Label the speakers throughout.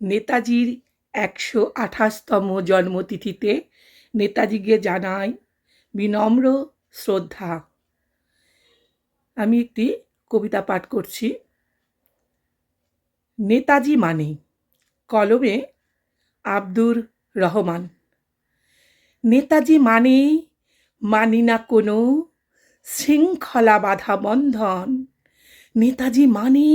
Speaker 1: নেতাজির একশো আঠাশতম জন্মতিথিতে নেতাজিকে জানাই বিনম্র শ্রদ্ধা। আমি একটি কবিতা পাঠ করছি। নেতাজি মানে কলমে আব্দুর রহমান। নেতাজি মানে মানি না কোনো শৃঙ্খলা বাধা বন্ধন। নেতাজি মানে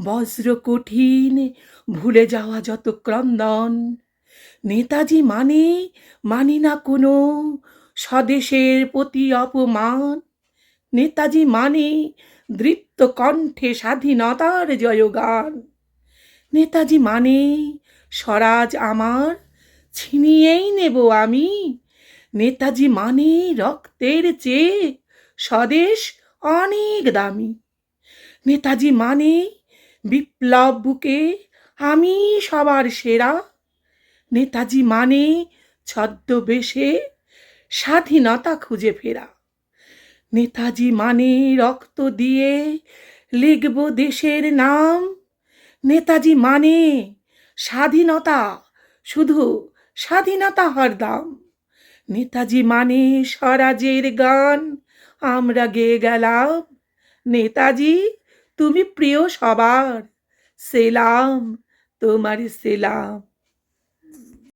Speaker 1: বজ্র কঠিন ভুলে যাওয়া যত ক্রন্দন। নেতাজি মানে মানি না কোনো স্বদেশের প্রতি অপমান। নেতাজি মানে দৃপ্ত কণ্ঠে স্বাধীনতার জয়গান। নেতাজি মানে স্বরাজ আমার, ছিনিয়েই নেব আমি। নেতাজি মানে রক্তের চেয়ে স্বদেশ অনেক দামি। নেতাজি মানে বিপ্লব বুকে আমি সবার সেরা। নেতাজি মানে ছদ্মবেশে স্বাধীনতা খুঁজে ফেরা। নেতাজি মানে রক্ত দিয়ে লিখব দেশের নাম। নেতাজি মানে স্বাধীনতা, শুধু স্বাধীনতা হরদম নেতাজি মানে স্বরাজের গান, আমরা গেয়ে গেলাম। নেতাজি তুমি প্রিয় সবার। সেলাম তোমার সেলাম।